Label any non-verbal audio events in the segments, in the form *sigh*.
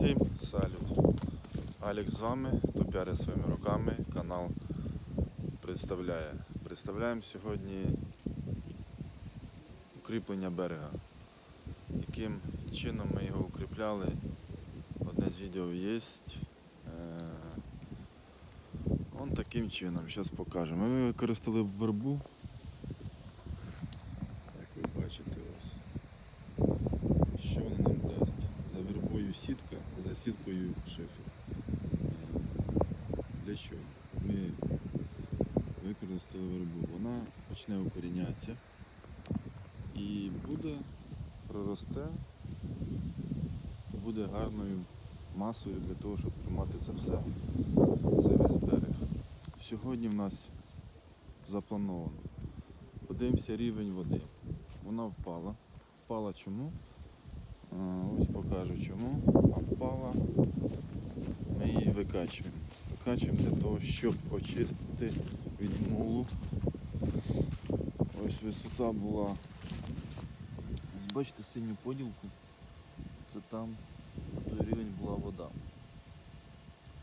Всім салют. Алекс з вами, топяри своїми руками, канал представляє. Представляємо сьогодні укріплення берега. Яким чином ми його укріпляли. Одне з відео є. Е, Он таким чином, зараз покажемо. Ми використали вербу. Як ви бачите ось. Що вона нам дасть? За вербою сітка, за сіткою шифер. Для чого? Ми використали вербу. Вона почне укорінятися і буде, проросте, буде гарною масою для того, щоб тримати це все, це весь берег. Сьогодні в нас заплановано. Подивимося рівень води. Вона впала. Впала чому? Ось покажу чому. А впала. Ми її викачуємо. Викачуємо для того, щоб очистити від мулу. Ось висота була. Бачите синю поділку? Це там той рівень була вода.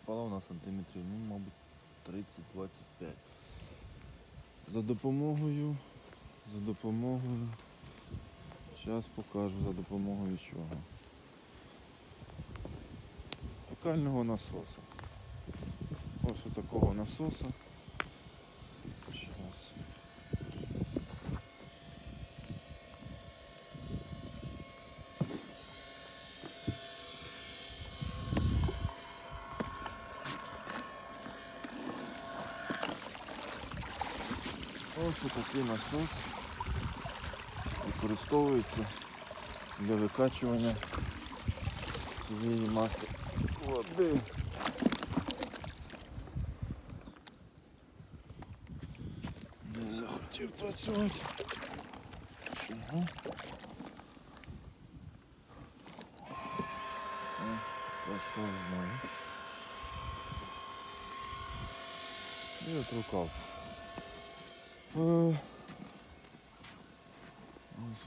Впала вона сантиметрів, ну, мабуть, 30-25. За допомогою, за допомогою Зараз покажу за допомогою чого. Фекального насоса. Ось такого насоса. Зараз. Ось такий насос використовується для викачування цієї маси води. Не захотів працювати. Чого? О, Пішов знову. І отрукав. Е, Ось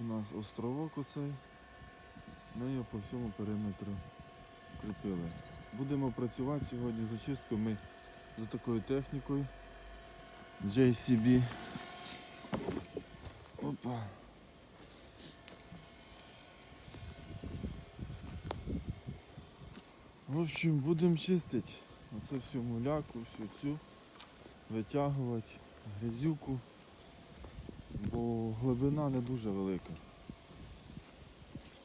у нас островок оцей. Ми його по всьому периметру кріпили. Будемо працювати сьогодні з очисткою. Ми за такою технікою JCB. Опа. В общем, будемо чистити оце всю муляку, всю цю, витягувати грязюку бо глибина не дуже велика.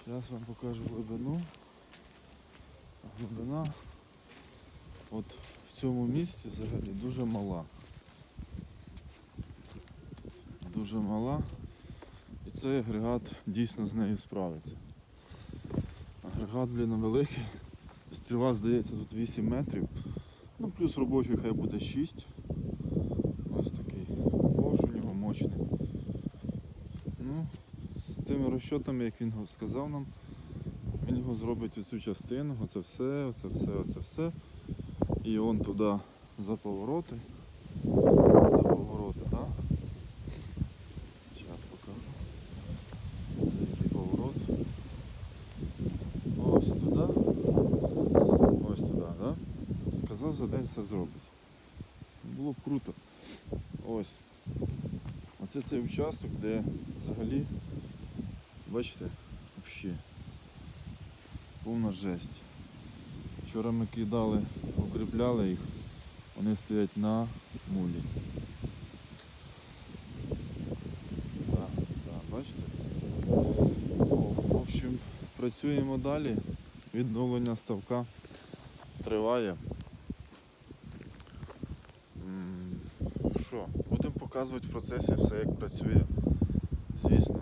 Зараз вам покажу глибину. Глибина от в цьому місці взагалі дуже мала. Дуже мала. І цей агрегат дійсно з нею справиться. Агрегат, блін, великий. Стріла, здається, тут 8 метрів. Ну, плюс робочий хай буде 6. Ось такий. Ковш у нього мощний. Тими розчотами, як він сказав нам, він його зробить оцю частину, оце все, оце все, оце все. І он туди за повороти. За повороти, так? Зараз покажу. Це який поворот. Ось туди. Ось туди, так? Сказав, за день все зробить. Було б круто. Ось. Оце цей участок, де взагалі, бачите, взагалі повна жесть. Вчора ми кидали, укріпляли їх, вони стоять на мулі. Так, так, бачите? в общем, працюємо далі. Відновлення ставка триває. Що, будемо показувати в процесі все, як працює. Звісно.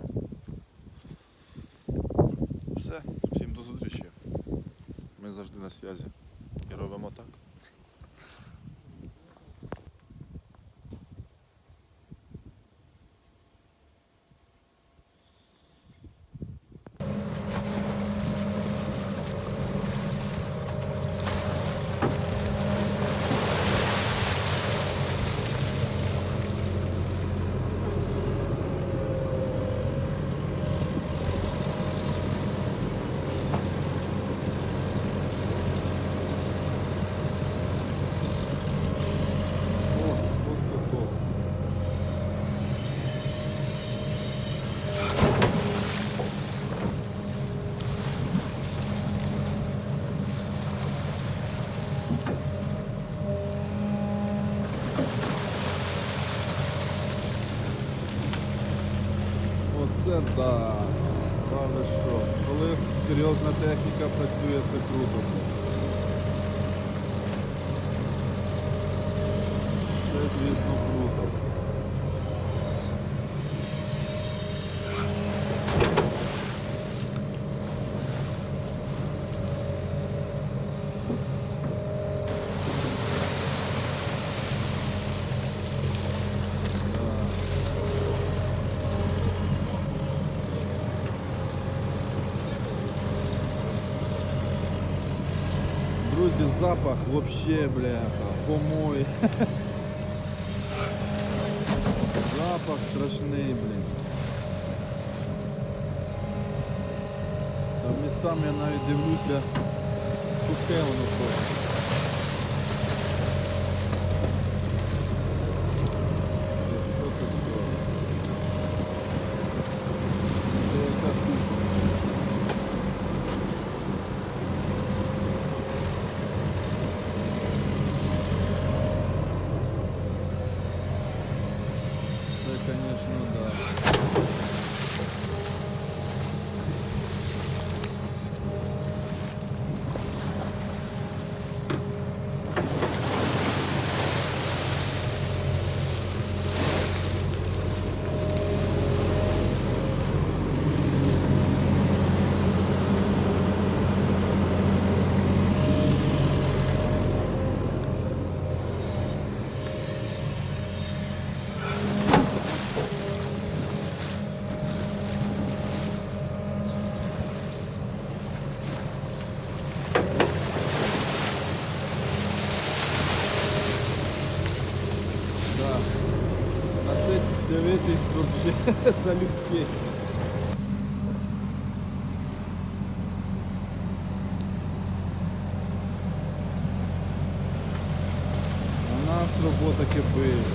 Все, всім до зустрічі. Ми завжди на зв'язі. І да. Правда що. Коли серйозна техніка працює, це круто. Це, звісно, круто. Да. Друзі, запах вообще, бляха, помой. *laughs* Запах страшний, блін. Там містами я навіть дивлюся, сухе воно просто. Це Що це таке? Це яка кухня? Це, конечно, да. Да. На це дивитись вообще *laughs* залюбки. У нас робота кипить.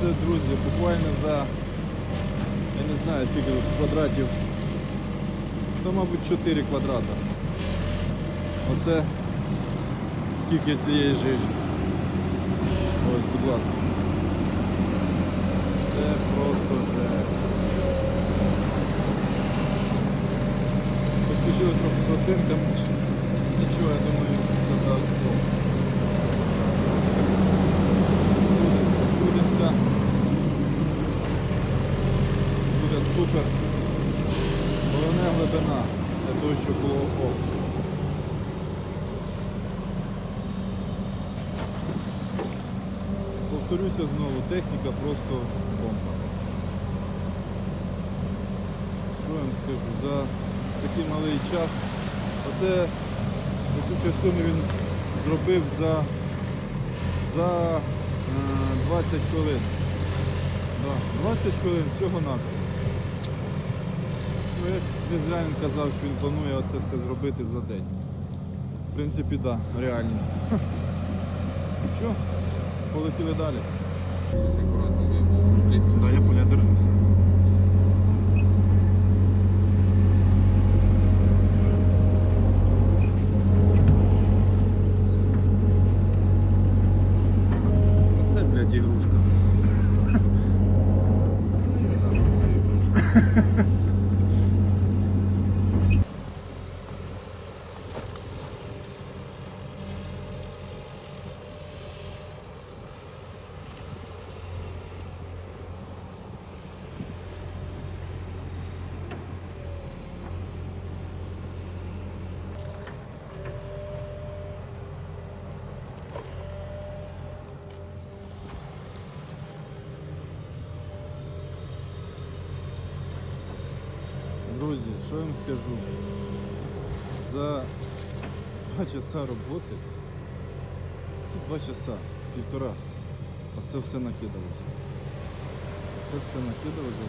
Це, друзі, буквально за, я не знаю скільки тут квадратів. Це, мабуть, 4 квадрата. Оце скільки цієї жижі. Ось, будь ласка. Це просто жесть. Поспішили трохи з оцінками. Нічого, я думаю, це дасть Бог. Будемося. Буде супер. Головне глибина для того, щоб було ок. Повторюся знову, техніка просто бомба. Що я вам скажу, за такий малий час, оце цю частину він зробив за, за е, 20 хвилин. Да, 20 хвилин всього на Ну, як дизайн казав, що він планує оце все зробити за день. В принципі, так, да, реально. *laughs* Що? Полетіли далі. Да, я держусь. Друзі, що я вам скажу? За два часа роботи, два часа, півтора, оце все накидалося. Це все накидалося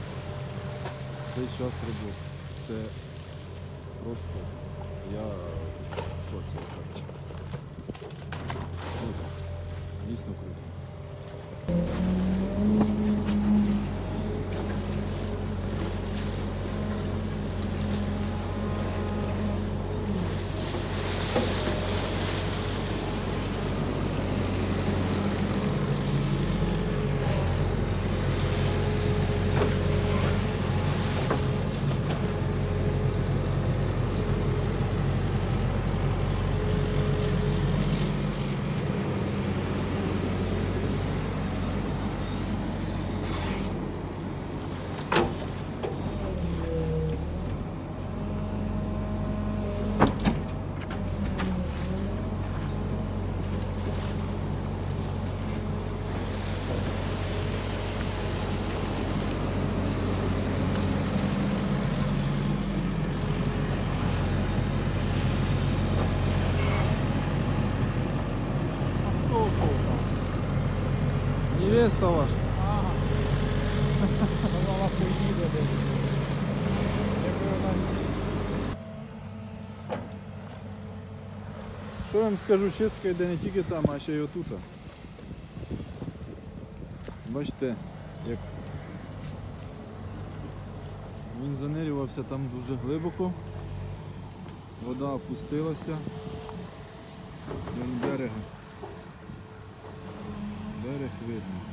в цей час роботи. Це просто я в шоці. Круто. Дійсно круто. Чисто ваш. Ага. Вона поїде десь. Що я вам скажу, чистка йде не тільки там, а ще й отут. Бачите, як він занирювався там дуже глибоко. Вода опустилася. Вон берега. Берег видно.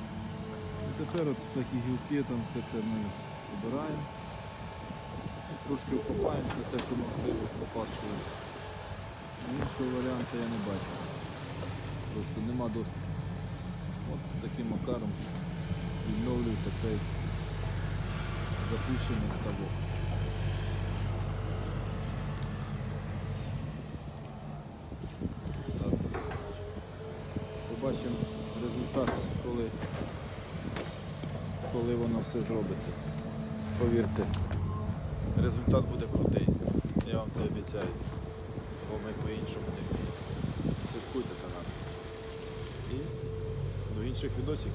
Тепер от всякі гілки, там все це ми збираємо. Трошки окопаємо, це те, що можливо попадшує. Іншого варіанту я не бачу. Просто нема доступу. От таким макаром відновлюється цей запущений ставок. Побачимо результат, коли, коли воно все зробиться. Повірте, результат буде крутий. Я вам це обіцяю бо ми по-іншому не вміємо. Слідкуйте за нами. І до інших відосів.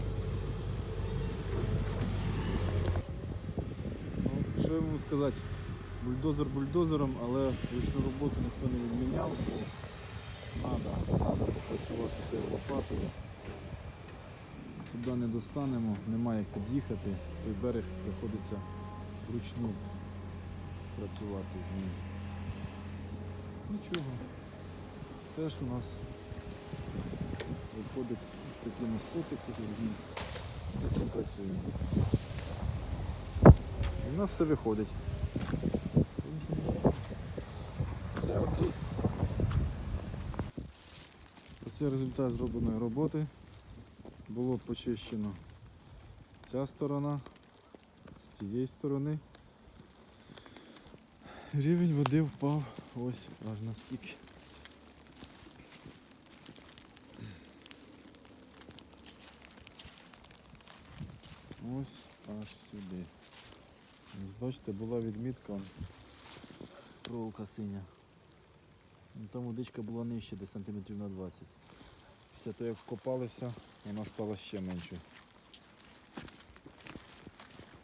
Ну, що я можу сказати? Бульдозер бульдозером, але ручну роботу ніхто не відміняв, бо треба, попрацювати цією лопатою. Туди не достанемо, немає як під'їхати, той берег приходиться вручну працювати з ним. Нічого. Теж у нас виходить з такими спотики різні. Таким працюємо. І нас все виходить. Все окей. Це результат зробленої роботи. Було почищено ця сторона, з тієї сторони. Рівень води впав ось аж наскільки. Ось аж сюди. Бачите, була відмітка, проволока синя. Там водичка була нижче, десь сантиметрів на 20. Після того як вкопалися, вона стала ще меншою.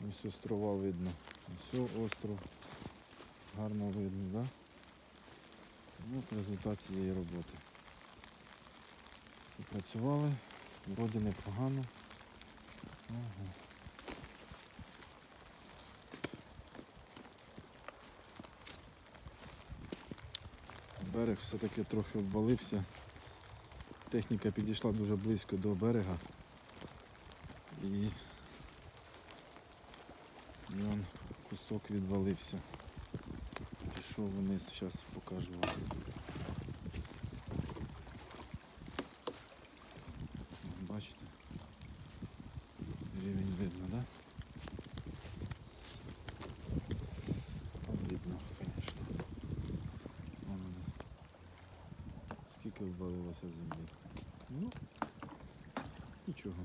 Ось острова видно. Ось остров. Гарно видно, так? Да? От результат цієї роботи. Працювали, вроді непогано. Ага. Берег все-таки трохи обвалився. Техніка підійшла дуже близько до берега. І, і он кусок відвалився. Пішов вниз, зараз покажу вам. Бачите? Рівень видно, так? Да? Видно, звісно. Вон воно. Ввалилося землі. Ну, нічого.